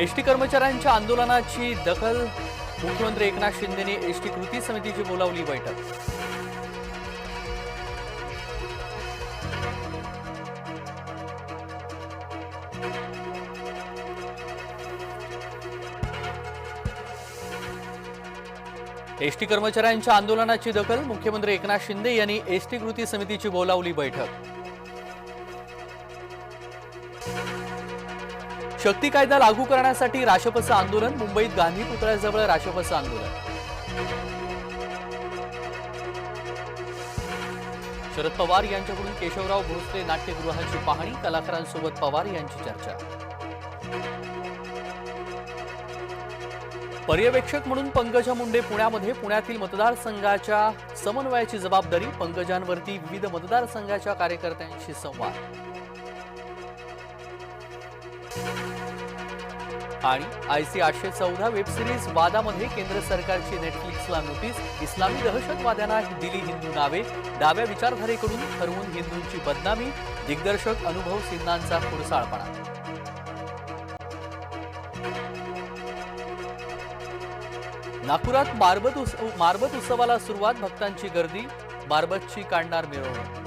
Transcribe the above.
ST कर्मचाऱ्यांच्या आंदोलनाची दखल. मुख्यमंत्री एकनाथ शिंदेने एसटी कृती समितीची बोलावली बैठक. एसटी कर्मचाऱ्यांच्या आंदोलनाची दखल. मुख्यमंत्री एकनाथ शिंदे यांनी एसटी कृती समितीची बोलावली बैठक. शक्ती कायदा लागू करण्यासाठी राशपचं आंदोलन मुंबईत गांधी पुतळ्याजवळ राशपचं आंदोलन. शरद पवार यांच्याकडून केशवराव भोसले नाट्यगृहाची पाहणी कलाकारांसोबत पवार यांची चर्चा. पर्यवेक्षक म्हणून पंकजा मुंडे पुण्यामध्ये पुण्यातील मतदारसंघाच्या समन्वयाची जबाबदारी पंकजांवरती विविध मतदारसंघाच्या कार्यकर्त्यांशी संवाद. आणि आय सी आठशे चौदा वेबसिरीज वादामध्ये केंद्र सरकारची नेटफ्लिक्सला नोटीस इस्लामी दहशतवाद्यांना दिली हिंदू नावे डाव्या विचारधारेकडून ठरवून हिंदूंची बदनामी दिग्दर्शक अनुभव सिन्हांचा खुरसाळपणा नागपुरात मारबत उत्सव मारबत उत्सवाला सुरुवात भक्तांची गर्दी मारबतची काढणार मिरवणूक.